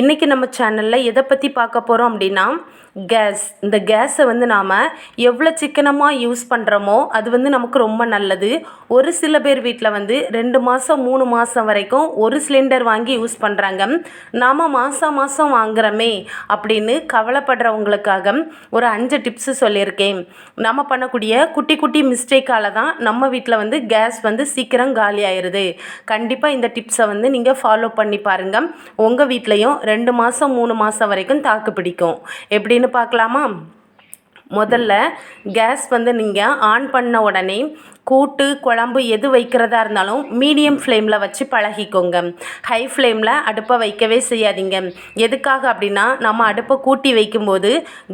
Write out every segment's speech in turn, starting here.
இன்றைக்கி நம்ம சேனலில் எதை பற்றி பார்க்க போகிறோம் அப்படின்னா கேஸ் இந்த கேஸை வந்து நாம் எவ்வளோ சிக்கனமாக யூஸ் பண்ணுறோமோ அது வந்து நமக்கு ரொம்ப நல்லது. ஒரு சில பேர் வீட்டில் வந்து ரெண்டு மாதம் மூணு மாதம் வரைக்கும் ஒரு சிலிண்டர் வாங்கி யூஸ் பண்ணுறாங்க நாம் மாதம் மாதம் வாங்குகிறோமே அப்படின்னு கவலைப்படுறவங்களுக்காக ஒரு அஞ்சு டிப்ஸு சொல்லியிருக்கேன். நம்ம பண்ணக்கூடிய குட்டி குட்டி மிஸ்டேக்கால் தான் நம்ம வீட்டில் வந்து கேஸ் வந்து சீக்கிரம் காலி ஆயிடுது கண்டிப்பாக இந்த டிப்ஸை வந்து நீங்கள் ஃபாலோ பண்ணி பாருங்கள் உங்கள் வீட்லேயும் ரெண்டு மாதம் மூணு மாதம் வரைக்கும் தாக்கு பிடிக்கும். எப்படின்னு பார்க்கலாமா? முதல்ல கேஸ் வந்து நீங்கள் ஆன் பண்ண உடனே கூட்டு குழம்பு எது வைக்கிறதா இருந்தாலும் மீடியம் ஃப்ளேமில் வச்சு பழகிக்கோங்க. ஹை ஃப்ளேமில் அடுப்பை வைக்கவே செய்யாதீங்க. எதுக்காக அப்படின்னா நம்ம அடுப்பை கூட்டி வைக்கும்போது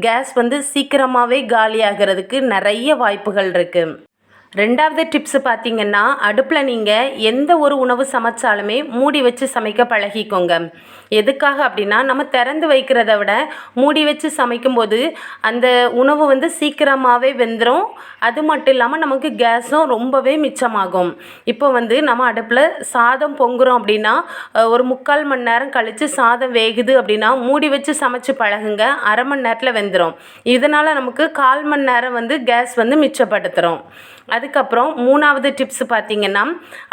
கேஸ் வந்து சீக்கிரமாகவே காலியாகிறதுக்கு நிறைய வாய்ப்புகள் இருக்குது ரெண்டாவது டிப்ஸு பார்த்தீங்கன்னா அடுப்பில் நீங்கள் எந்த ஒரு உணவு சமைச்சாலுமே மூடி வச்சு சமைக்க பழகிக்கோங்க. எதுக்காக அப்படின்னா நம்ம திறந்து வைக்கிறத விட மூடி வச்சு சமைக்கும்போது அந்த உணவு வந்து சீக்கிரமாகவே வெந்துடும் அது மட்டும் இல்லாமல் நமக்கு கேஸும் ரொம்பவே மிச்சமாகும். இப்போ வந்து நம்ம அடுப்பில் சாதம் பொங்குறோம் அப்படின்னா ஒரு முக்கால் மணி நேரம் கழித்து சாதம் வேகுது அப்படின்னா மூடி வச்சு சமைச்சு பழகுங்க. அரை மணி நேரத்தில் வெந்துடும் இதனால் நமக்கு கால் மணி நேரம் வந்து கேஸ் வந்து மிச்சப்படுத்துகிறோம் அதுக்கப்புறம் மூணாவது டிப்ஸ் பார்த்தீங்கன்னா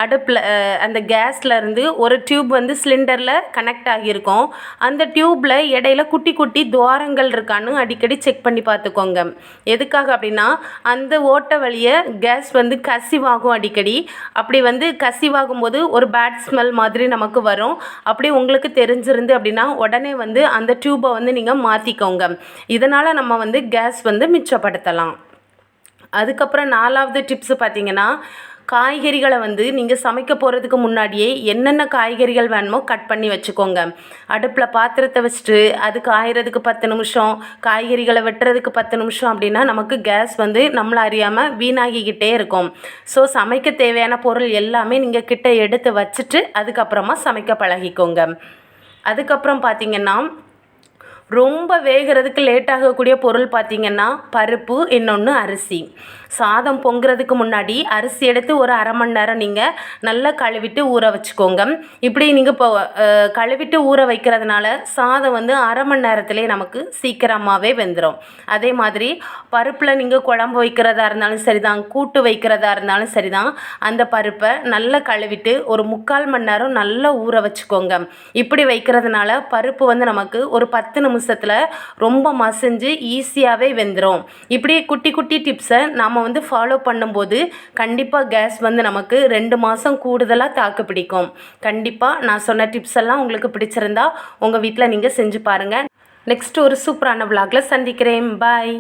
அடுப்பில் அந்த கேஸ்லேருந்து ஒரு டியூப் வந்து சிலிண்டரில் கனெக்ட் ஆகியிருக்கும். அந்த டியூப்பில் இடையில குட்டி குட்டி துவாரங்கள் இருக்கான்னு அடிக்கடி செக் பண்ணி பார்த்துக்கோங்க. எதுக்காக அப்படின்னா அந்த ஓட்டை வழியை கேஸ் வந்து கசிவாகும் அடிக்கடி. அப்படி வந்து கசிவாகும் போது ஒரு பேட் ஸ்மெல் மாதிரி நமக்கு வரும். அப்படி உங்களுக்கு தெரிஞ்சிருந்து அப்படின்னா உடனே வந்து அந்த டியூப்பை வந்து நீங்கள் மாற்றிக்கோங்க இதனால் நம்ம வந்து கேஸ் வந்து மிச்சப்படுத்தலாம். அதுக்கப்புறம் நாலாவது டிப்ஸு பார்த்தீங்கன்னா காய்கறிகளை வந்து நீங்கள் சமைக்க போகிறதுக்கு முன்னாடியே என்னென்ன காய்கறிகள் வேணுமோ கட் பண்ணி வச்சுக்கோங்க. அடுப்பில் பாத்திரத்தை வச்சுட்டு அது காயறதுக்கு பத்து நிமிஷம் காய்கறிகளை வெட்டுறதுக்கு பத்து நிமிஷம் அப்படின்னா நமக்கு கேஸ் வந்து நம்மளை அறியாமல் வீணாகிக்கிட்டே இருக்கும். ஸோ சமைக்க தேவையான பொருள் எல்லாமே நீங்கள் கிட்ட எடுத்து வச்சுட்டு அதுக்கப்புறமா சமைக்க பழகிக்கோங்க. அதுக்கப்புறம் பார்த்தீங்கன்னா ரொம்ப வேகிறதுக்கு லேட் ஆகக்கூடிய பொருள் பார்த்திங்கன்னா பருப்பு இன்னொன்று அரிசி. சாதம் பொங்குறதுக்கு முன்னாடி அரிசி எடுத்து ஒரு அரை மணி நேரம் நீங்கள் நல்லா கழுவிட்டு ஊற வச்சுக்கோங்க. இப்படி நீங்கள் இப்போ கழுவிட்டு ஊற வைக்கிறதுனால சாதம் வந்து அரை மணி நேரத்திலே நமக்கு சீக்கிரமாகவே வெந்துடும் அதே மாதிரி பருப்பில் நீங்கள் குழம்பு வைக்கிறதா இருந்தாலும் சரி தான் கூட்டு வைக்கிறதா இருந்தாலும் சரி தான் அந்த பருப்பை நல்லா கழுவிட்டு ஒரு முக்கால் மணி நேரம் நல்லா ஊற வச்சுக்கோங்க. இப்படி வைக்கிறதுனால பருப்பு வந்து நமக்கு ஒரு பத்து நிமிஷத்தில் ரொம்ப மசிஞ்சு ஈஸியாகவே வெந்துடும் இப்படி குட்டி குட்டி டிப்ஸை நாம் வந்து ஃபாலோ பண்ணும்போது கண்டிப்பாக கேஸ் வந்து நமக்கு ரெண்டு மாதம் கூடுதலாக தாக்கு பிடிக்கும். கண்டிப்பாக நான் சொன்ன டிப்ஸ் எல்லாம் உங்களுக்கு பிடிச்சிருந்தா உங்கள் வீட்டில் நீங்கள் செஞ்சு பாருங்கள் நெக்ஸ்ட் ஒரு சூப்பரான விளாகில் சந்திக்கிறேன். பாய்